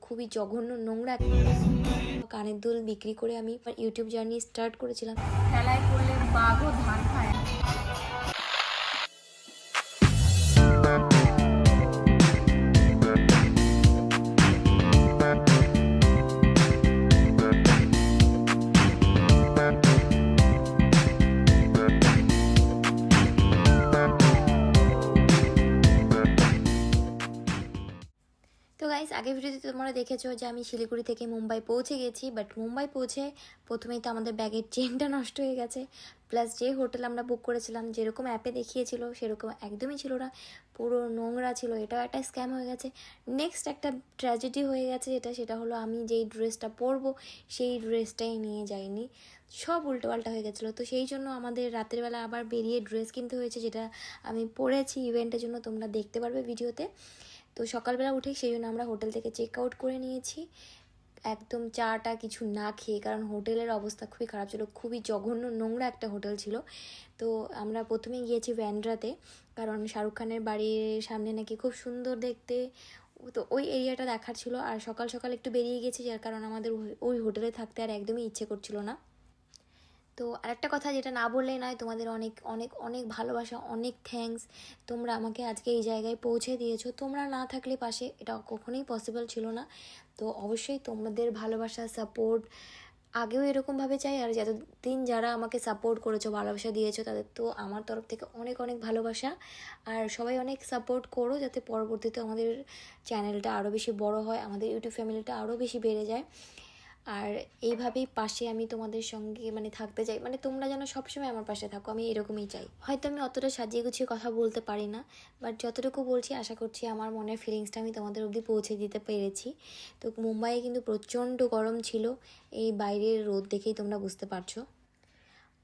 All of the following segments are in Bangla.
খুবই জঘন্য নোংরা কানের দুল বিক্রি করে আমি ইউটিউব জার্নি স্টার্ট করেছিলাম। খেলায় করলে বাঘও ধান খায় গাইস আগের ভিডিওতে তোমরা দেখেছ যে আমি শিলিগুড়ি থেকে মুম্বাই পৌঁছে গেছি বাট মুম্বাই পৌঁছে প্রথমেই তো আমাদের ব্যাগের চেনটা নষ্ট হয়ে গেছে। প্লাস যে হোটেল আমরা বুক করেছিলাম, যেরকম অ্যাপে দেখিয়েছিল, সেরকম একদমই ছিল না। পুরো নোংরা ছিল, এটাও একটা স্ক্যাম হয়ে গেছে। নেক্সট একটা ট্র্যাজেডি হয়ে গেছে যেটা, সেটা হলো আমি যেই ড্রেসটা পরবো, সেই ড্রেসটাই নিয়ে যাইনি। সব উল্টোপাল্টা হয়ে গেছিল। তো সেই জন্য আমাদের রাতের বেলা আবার বেরিয়ে ড্রেস কিনতে হয়েছে, যেটা আমি পরেছি ইভেন্টের জন্য, তোমরা দেখতে পারবে ভিডিওতে তো সকালবেলা উঠে সেই জন্য আমরা হোটেল থেকে চেক আউট করে নিয়েছি। একদম চাটা কিছু না খেয়ে, কারণ হোটেলের অবস্থা খুবই খারাপ ছিল, খুবই জঘন্য নোংরা একটা হোটেল ছিল। তো আমরা প্রথমে গিয়েছি ব্যান্ড্রাতে কারণ শাহরুখ খানের বাড়ির সামনে নাকি খুব সুন্দর দেখতে। তো ওই এরিয়াটা দেখার ছিল, আর সকাল সকাল একটু বেরিয়ে গেছি, যার কারণ আমাদের ওই- ওই হোটেলে থাকতে আর একদমই ইচ্ছে করছিল না। তো আরেকটা কথা যেটা না বললেই নয়, তোমাদের অনেক অনেক অনেক ভালোবাসা, অনেক থ্যাঙ্কস তোমরা আমাকে আজকে এই জায়গায় পৌঁছে দিয়েছ। তোমরা না থাকলে পাশে এটা কখনোই পসিবল ছিল না। তো অবশ্যই তোমাদের ভালোবাসা সাপোর্ট আগেও এরকমভাবে চাই, আর যতদিন যারা আমাকে সাপোর্ট করেছ, ভালোবাসা দিয়েছ, তাদের তো আমার তরফ থেকে অনেক অনেক ভালোবাসা। আর সবাই অনেক সাপোর্ট করো, যাতে পরবর্তীতে আমাদের চ্যানেলটা আরও বেশি বড় হয়, আমাদের ইউটিউব ফ্যামিলিটা আরও বেশি বেড়ে যায়। আর এইভাবেই পাশে আমি তোমাদের সঙ্গে মানে থাকতে চাই। মানে তোমরা যেন সবসময় আমার পাশে থাকো, আমি এরকমই চাই। হয়তো আমি অতটা সাজিয়ে গুছিয়ে কথা বলতে পারি না বাট যতটুকু বলছি আশা করছি আমার মনের ফিলিংসটা আমি তোমাদের অবধি পৌঁছে দিতে পেরেছি। তো মুম্বাইয়ে কিন্তু প্রচণ্ড গরম ছিল, এই বাইরের রোদ দেখেই তোমরা বুঝতে পারছ।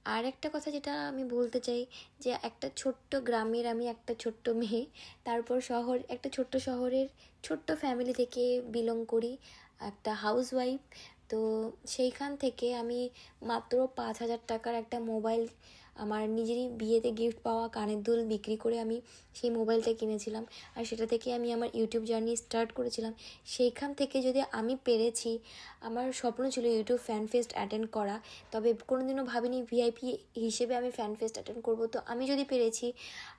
আর একটা কথা যেটা আমি বলতে চাই, যে একটা ছোট্ট গ্রামের আমি একটা ছোট্ট মেয়ে, তারপর শহর, একটা ছোট্ট শহরের ছোট্ট ফ্যামিলি থেকে বিলং করি, একটা হাউস ওয়াইফ তো সেইখান থেকে আমি মাত্র পাঁচ হাজার টাকার একটা মোবাইল আমার নিজেরই বিয়েতে গিফট পাওয়া কানের দুল বিক্রি করে আমি সেই মোবাইলটা কিনেছিলাম। আর সেটা থেকে আমি আমার ইউটিউব জার্নি স্টার্ট করেছিলাম। সেইখান থেকে যদি আমি পেরেছি, আমার স্বপ্ন ছিল ইউটিউব ফ্যান ফেস্ট অ্যাটেন্ড করা। তবে কোনোদিনও ভাবিনি ভিআইপি হিসেবে আমি ফ্যান ফেস্ট অ্যাটেন্ড করব। তো আমি যদি পেরেছি,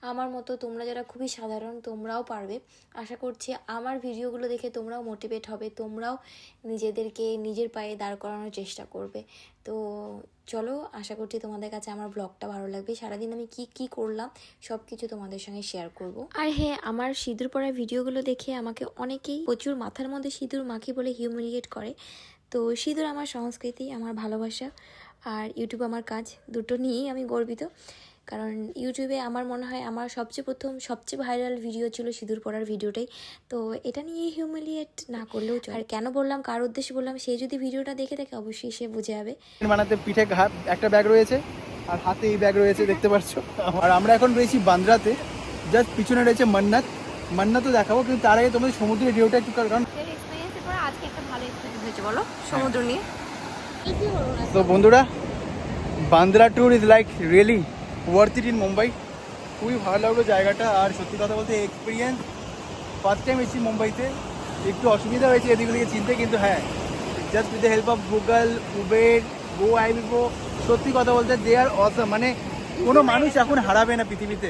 আমার মতো তোমরা যারা খুবই সাধারণ, তোমরাও পারবে। আশা করছি আমার ভিডিওগুলো দেখে তোমরাও মোটিভেট হবে। তোমরাও নিজেদেরকে নিজের পায়ে দাঁড় করানোর চেষ্টা করবে। তো চলো, আশা করছি তোমাদের কাছে আমার ব্লগটা ভালো লাগবে। সারাদিন আমি কি কি করলাম সব কিছু তোমাদের সঙ্গে শেয়ার করব। আর হ্যাঁ আমার সিঁদুর পড়ার ভিডিওগুলো দেখে আমাকে অনেকেই প্রচুর মাথার মধ্যে সিঁদুর মাখি বলে হিউমিলিয়েট করে। তো সিঁদুর আমার সংস্কৃতি আমার ভালোবাসা আর ইউটিউব আমার কাজ দুটো নিয়েই আমি গর্বিত। কারণ ইউটিউবে আমার মনে হয় আমার সবচেয়ে প্রথম সবচেয়ে ভাইরাল ভিডিও ছিল সিঁদুর পড়ার ভিডিওটাই তো এটা নিয়ে হিউমিলিয়েট না করলেও চলে। আর কেন বললাম কার উদ্দেশ্যে বললাম সে যদি ভিডিওটা দেখে থাকে অবশ্যই সে বুঝে যাবে। বানাতে পিঠে হাত একটা ব্যাগ রয়েছে আর হাতে এই ব্যাগ রয়েছে দেখতে পাচ্ছ। আর আমরা এখন রয়েছি বান্দ্রাতে। জাস্ট পিছনে রয়েছে মান্নাত। মান্নাতও দেখাবো কিন্তু তার আগে তোমাদের সমুদ্রের ঢেউটা একটু কারণ আজকে একটা ভালো এক্সপিরিয়েন্স হয়েছে বলো? সমুদ্র নিয়ে। তো বন্ধুরা Bandra tour is like really worth it in Mumbai খুবই ভালো লাগল জায়গাটা আর সত্যি কথা বলতে এক্সপিরিয়েন্স ফার্স্ট টাইম এসেছি মুম্বাইতে। একটু অসুবিধা হয়েছে এদিক ওদিকে চিনতে কিন্তু হ্যাঁ just with the help of Google Uber Goibibo সত্যি কথা বলতে দে আর অসম মানে কোনো মানুষ এখন হারাবে না পৃথিবীতে।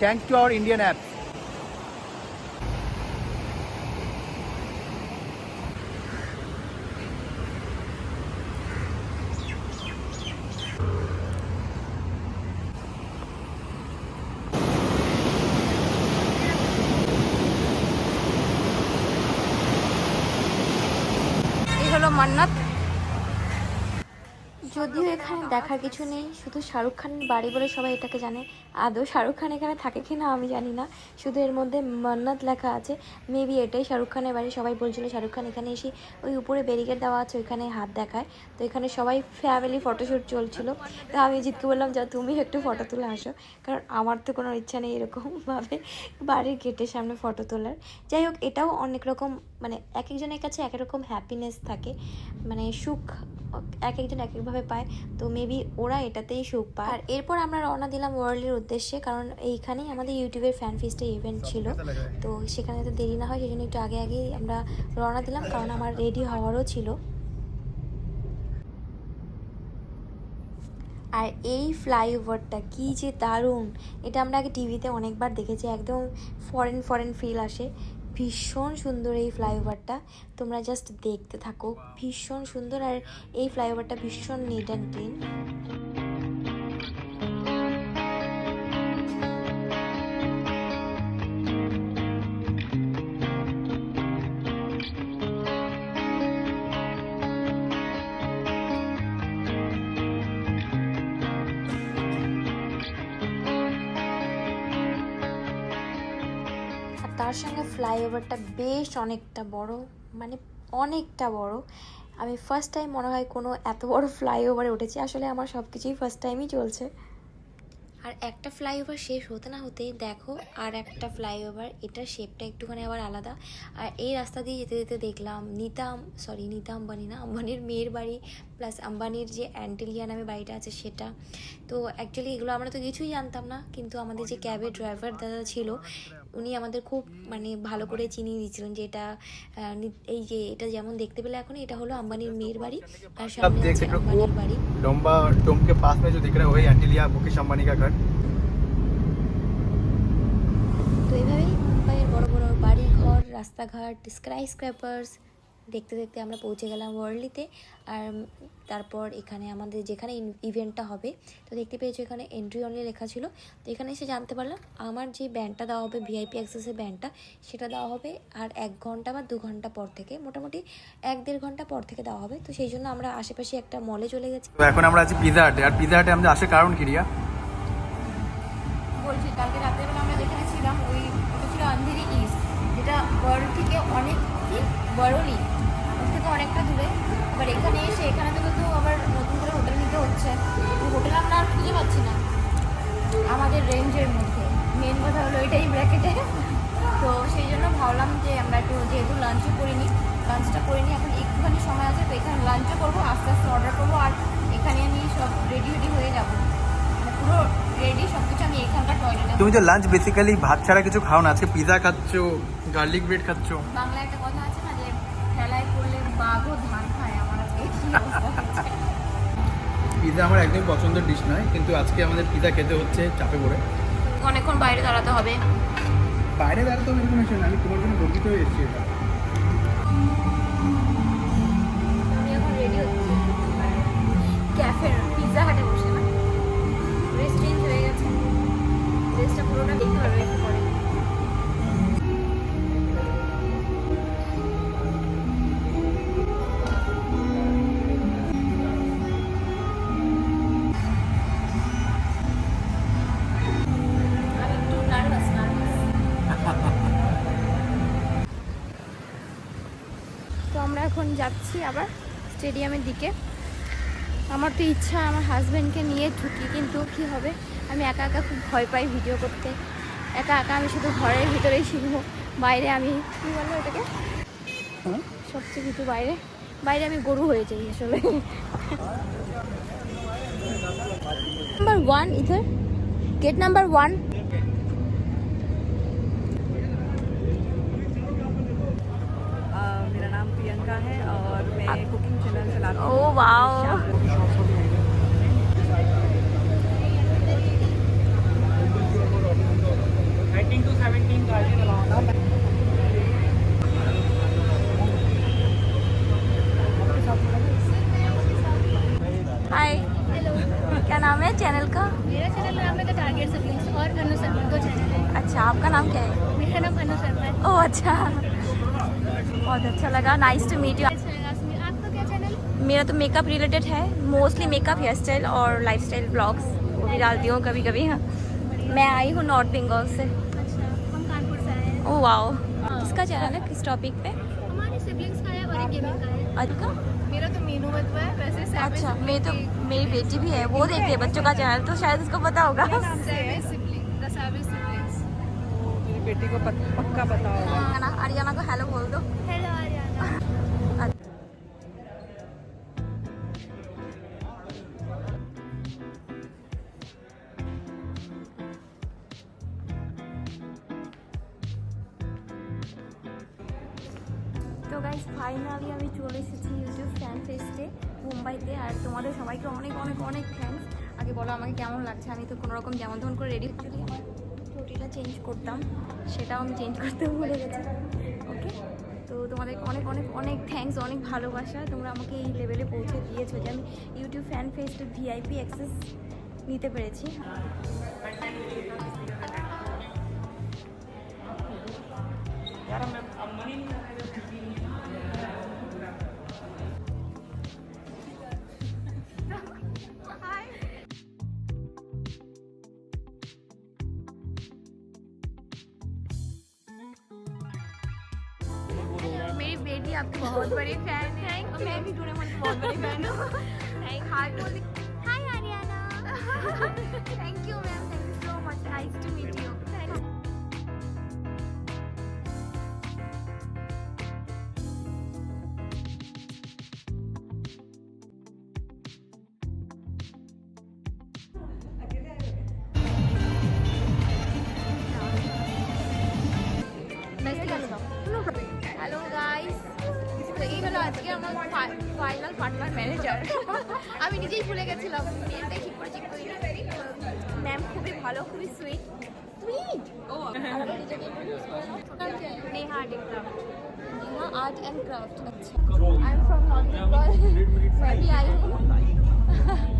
Thank to our Indian app এই হলো মান্নাত যদিও এখানে দেখার কিছু নেই। শুধু শাহরুখ খানের বাড়ি বলে সবাই এটাকে জানে। আদৌ শাহরুখ খান এখানে থাকে কি না আমি জানি না। শুধু এর মধ্যে মান্নাত লেখা আছে। মেবি এটাই শাহরুখ খানের বাড়ি। সবাই বলছিল, শাহরুখ খান এখানে এসে ওই উপরে ব্যারিকেড দেওয়া আছে, ওইখানে হাত দেখায়। তো এখানে সবাই ফ্যামিলি ফটোশ্যুট চলছিল। তো আমি জিতকে বললাম যা তুমি একটু ফটো তুলে আসো। কারণ আমার তো কোনো ইচ্ছা নেই এরকমভাবে বাড়ির গেটের সামনে ফটো তোলার। যাই হোক, এটাও অনেক রকম মানে এক একজনের কাছে এক রকম হ্যাপিনেস থাকে। মানে সুখ এক একজন এক একভাবে পায়। তো মেবি ওরা এটাতেই সুখ পায়। আর এরপর আমরা রওনা দিলাম ওয়ার্ল্ডের উদ্দেশ্যে কারণ এইখানেই আমাদের ইউটিউবের ফ্যান ফিস্টের ইভেন্ট ছিল। তো সেখানে তো দেরি না হয় সেই জন্য একটু আগে আগেই আমরা রওনা দিলাম কারণ আমার রেডি হওয়ারও ছিল। আর এই ফ্লাইওভারটা কি যে দারুণ! এটা আমরা আগে টিভিতে অনেকবার দেখেছি একদম ফরেন ফরেন ফিল আসে। ভীষণ সুন্দর এই ফ্লাইওভারটা। তোমরা জাস্ট দেখতে থাকো। ভীষণ সুন্দর আর এই ফ্লাইওভারটা ভীষণ নিট অ্যান্ড ক্লিন তার সঙ্গে ফ্লাইওভারটা বেশ অনেকটা বড় মানে অনেকটা বড়। আমি ফার্স্ট টাইম মনে হয় কোনো এত বড় ফ্লাইওভারে উঠেছি আসলে আমার সব কিছুই ফার্স্ট টাইমই চলছে। আর একটা ফ্লাইওভার শেষ হতে না হতে দেখো আর একটা ফ্লাইওভার এটার শেপটা একটুখানি আবার আলাদা। আর এই রাস্তা দিয়ে যেতে যেতে দেখলাম নিতাম সরি নিতা আম্বানি না আম্বানির মেয়ের বাড়ি প্লাস আম্বানির যে অ্যান্টেলিয়া নামে বাড়িটা আছে সেটা। তো অ্যাকচুয়ালি এগুলো আমরা তো কিছুই জানতাম না কিন্তু আমাদের যে ক্যাবের ড্রাইভার দাদা ছিল উনি আমাদের খুব মানে ভালো করে চিনিয়ে দিয়েছিলেন যে এটা এই যে এটা যেমন দেখতে পেলে এখন এটা হলো আম্বানির মেয়ের বাড়ি আর সামনে আছে আম্বানির বাড়ি। লম্বা ডোম পাশ মে যে দিখ রহা হই আন্টিলিয়া মুকেশ আম্বানি কা ঘর। তো এইভাবেই মুম্বাইয়ের বড় বড় বাড়ি ঘর রাস্তাঘাট স্ক্রাই স্ক্র্যাপার্স দেখতে দেখতে আমরা পৌঁছে গেলাম ওয়ার্ল্ডলিতে আর তারপর এখানে আমাদের যেখানে ইভেন্টটা হবে তো দেখতে পেয়েছ এখানে এন্ট্রি অনলি লেখা ছিল। তো এখানে এসে জানতে পারলাম আমার যে ব্যান্ডটা দেওয়া হবে ভিআইপি অ্যাক্সেসের ব্যান্ডটা সেটা দেওয়া হবে আর এক ঘণ্টা বা দু ঘণ্টা পর থেকে মোটামুটি এক দেড় ঘণ্টা পর থেকে দেওয়া হবে। তো সেই জন্য আমরা আশেপাশে একটা মলে চলে গেছি। তো এখন আমরা আছি পিজা হাটে আর পিজা হাটে আমাদের আসার কারণ কি রিয়া? বলছি কালকে রাত্রেবেলা আমরা যেখানে ছিলাম ওই ওটা ছিল আন্ধেরি ইস্ট যেটা বড় থেকে অনেক বড়লি থেকে অনেকটা দূরে। আবার এখানে এসে এখানে থেকে তো আবার নতুন করে হোটেল নিতে হচ্ছে। হোটেল আমরা আর খুঁজে পাচ্ছি না। আমাদের রেঞ্জের মধ্যে। মেন কথা হলো এটাই ব্র্যাকেটে তো সেই জন্য ভাবলাম যে আমরা একটু যেহেতু লাঞ্চও করিনি লাঞ্চটা করিনি এখন একটুখানি সময় আছে তো এখানে লাঞ্চও করব আস্তে আস্তে অর্ডার করব আর এখানে আমি সব রেডি রেডি হয়ে যাব। মানে পুরো রেডি সব কিছু আমি এখানকার টয়লেটে তুমি তো লাঞ্চ বেসিক্যালি ভাত ছাড়া কিছু খাও না আজকে পিজা খাচ্ছ গার্লিক ব্রেড খাচ্ছ। বাংলায় একটা কথা আছে পিজা আমার একদম পছন্দের ডিশ নয় কিন্তু আজকে আমাদের পিজা খেতে হচ্ছে চাপে পড়ে। অনেকক্ষণ বাইরে দাঁড়াতে হবে। বাইরে দাঁড়াতে হবে এরকম না, আমি তোমার জন্য গর্বিত হয়ে এসেছি এটা। যাচ্ছি আবার স্টেডিয়ামের দিকে আমার তো ইচ্ছা আমার হাজব্যান্ডকে নিয়ে ঢুকি কিন্তু কি হবে আমি একা একা খুব ভয় পাই ভিডিও করতে একা একা আমি শুধু ঘরের ভিতরেই শিখবো বাইরে আমি কী বলবো এটাকে হ্যাঁ? সবচেয়ে কিছু বাইরে বাইরে আমি গরু হয়ে যাই আসলে number one ইধার gate number one अ, मेरा नाम प्रियंका है और मैं oh wow hi क्या नाम है? चैनल का? मेरा चैनल नाम है द टारगेट सिबलिंग्स और अनु शर्मा दो चैनल है। अच्छा आपका नाम क्या है? मेरा नाम अनु शर्मा है। ओह अच्छा। बहुत अच्छा लगा। नाइस टू मीट यू मेरा तो मेकअप रिलेटेड है मोस्टली मेकअप हेयर स्टाइल और लाइफ स्टाइल ब्लॉग्स वो भी डालती हूँ कभी कभी हाँ। मैं आई हूँ नॉर्थ बंगाल से। अच्छा हम कानपुर से आए वाओ किसका चैनल है किस टॉपिक पे? हमारे सिबलिंग्स का है और एक गेमिंग का है। अच्छा। मेरा तो मीनू है वैसे अच्छा मेरी तो मेरी बेटी भी है वो देखती है। बच्चों का चैनल तो शायद उसको पता होगा। Savage sibling the savage siblings मेरी बेटी को पक्का पता होगा। आरियाना को हेलो बोल दो। हेलो গাইজ ফাইনালি আমি চলে এসেছি ইউটিউব ফ্যান ফেস্টে মুম্বাইতে। আর তোমাদের সবাইকে অনেক অনেক অনেক থ্যাঙ্কস আগে বলো আমাকে কেমন লাগছে? আমি তো কোনো রকম যেমন তেমন করে রেডি যদি আমার চটিটা চেঞ্জ করতাম, সেটাও আমি চেঞ্জ করতে ভুলে গেছি। ওকে তো তোমাদের অনেক অনেক অনেক থ্যাঙ্কস অনেক ভালোবাসা। তোমরা আমাকে এই লেভেলে পৌঁছে দিয়েছ যে আমি ইউটিউব ফ্যান ফেস্টের ভিআইপি অ্যাক্সেস নিতে পেরেছি। आपके बहुत बड़ी फ़ैन है। और मैं भी डोरेमोन की बहुत बड़ी फ़ैन हूँ। Thank hi hi Aryana. Thank you ma'am thank you so much nice to meet you Hello guys. তো এই হলো আজকে আমার ফাইনাল পার্টনার ম্যানেজার আমি নিজেই ভুলে গেছিলাম। মেয়েটাই ঠিক করে ঠিক করি ম্যাম খুবই ভালো, খুবই sweet O Neha craft Neha art and craft আচ্ছা। I am from north Bengal मैं भी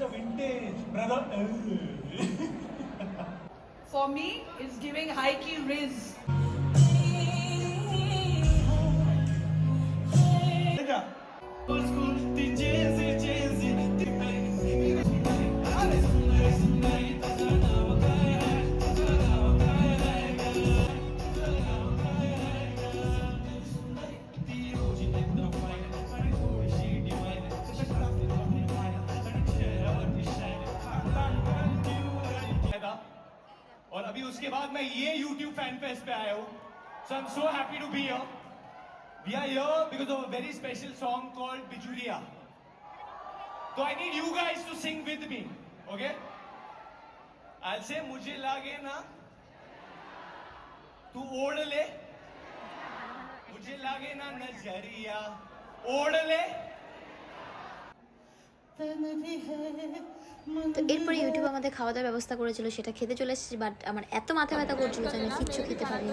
It's a vintage, brother. For me, it's giving high key riz. So happy to be here. We are here because of a very special song called Bijulia. So I need you guys to sing with me. Okay? I'll say मुझे लगे ना तू ओढ़ ले मुझे लगे ना नज़रिया ओढ़ ले तन भी है তো এরপরে ইউটিউব আমাদের খাওয়া দাওয়ার ব্যবস্থা করেছিল সেটা খেতে চলে এসেছি বাট আমার এত মাথা ব্যথা করছিল যে আমি কিচ্ছু খেতে পারিনি।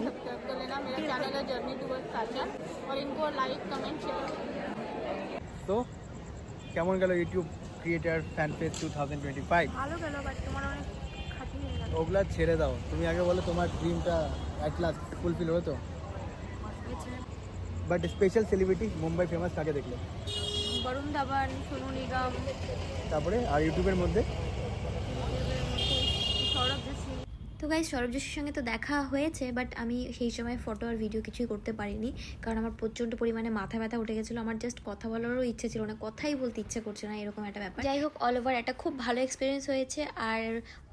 তো কেমন গেল YouTube creator fan page two thousand twenty five ভালো গেল বাট তোমার অনেক ওগুলা ছেড়ে দাও। তুমি আগে বলো তোমার ড্রিমটা অ্যাট লাস্ট ফুলফিল হলো তো? But special celebrity Mumbai famous কাকে দেখলে? বরুণ ধাবান সোনু নিগম। তারপরে আর ইউটিউবের মধ্যে? সৌরভ যোশী। তো গাইজ সৌরভ যোশীর সঙ্গে তো দেখা হয়েছে বাট আমি সেই সময় ফটো আর ভিডিও কিছুই করতে পারিনি কারণ আমার প্রচণ্ড পরিমাণে মাথা ব্যথা উঠে গেছিল আমার জাস্ট কথা বলারও ইচ্ছে ছিল না কথাই বলতে ইচ্ছে করছে না এরকম একটা ব্যাপার। যাই হোক অল ওভার একটা খুব ভালো এক্সপিরিয়েন্স হয়েছে আর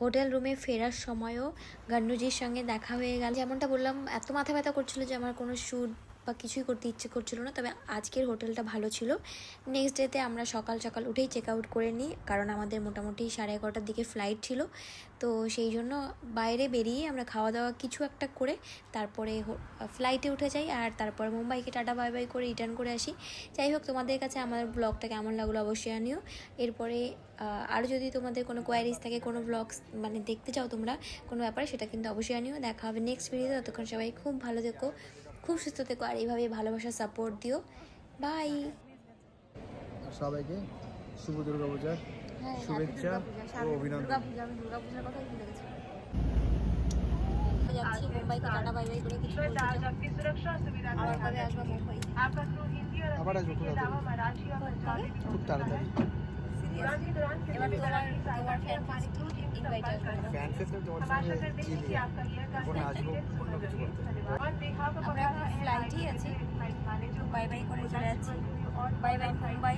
হোটেল রুমে ফেরার সময়ও গান্নুজির সঙ্গে দেখা হয়ে গেল। যেমনটা বললাম এত মাথা ব্যথা করছিল যে আমার কোনো শ্যুট বা কিছুই করতে ইচ্ছে করছিল না, তবে আজকের হোটেলটা ভালো ছিল। নেক্সট ডেতে আমরা সকাল সকাল উঠেই চেক আউট করে নিই, কারণ আমাদের মোটামুটি সাড়ে এগারোটার দিকে ফ্লাইট ছিল। তো সেই জন্য বাইরে বেরিয়ে আমরা খাওয়া দাওয়া কিছু একটা করে তারপরে ফ্লাইটে উঠে যাই, আর তারপর মুম্বাইকে টাটা বাই বাই করে রিটার্ন করে আসি। যাই হোক, তোমাদের কাছে আমার ব্লগটা কেমন লাগল অবশ্যই আনিও এরপরে আরও যদি তোমাদের কোনো কোয়ারিজ থাকে, কোনো ব্লগস মানে দেখতে চাও তোমরা কোনো ব্যাপারে, সেটা কিন্তু অবশ্যই আনিও দেখা হবে নেক্সট ভিডিওতে ততক্ষণ সবাই খুব ভালো থেকো। খুব সুস্থ থেকো আর এইভাবে ভালোবাসা সাপোর্ট দিও। বাই সবাইকে শুভ দুর্গা পূজা হ্যাঁ, হ্যাঁ, শুভেচ্ছা ও অভিনন্দন। যাচ্ছি মুম্বাইকে টাটা বাই বাই করে কিছু বলতে আবার কবে আসব মুম্বাই আবার আসব খুব তাড়াতাড়ি। এবার তোমার তোমার আমরা এখন আছি বাই বাই করে চলে যাচ্ছি বাই বাই মুম্বাই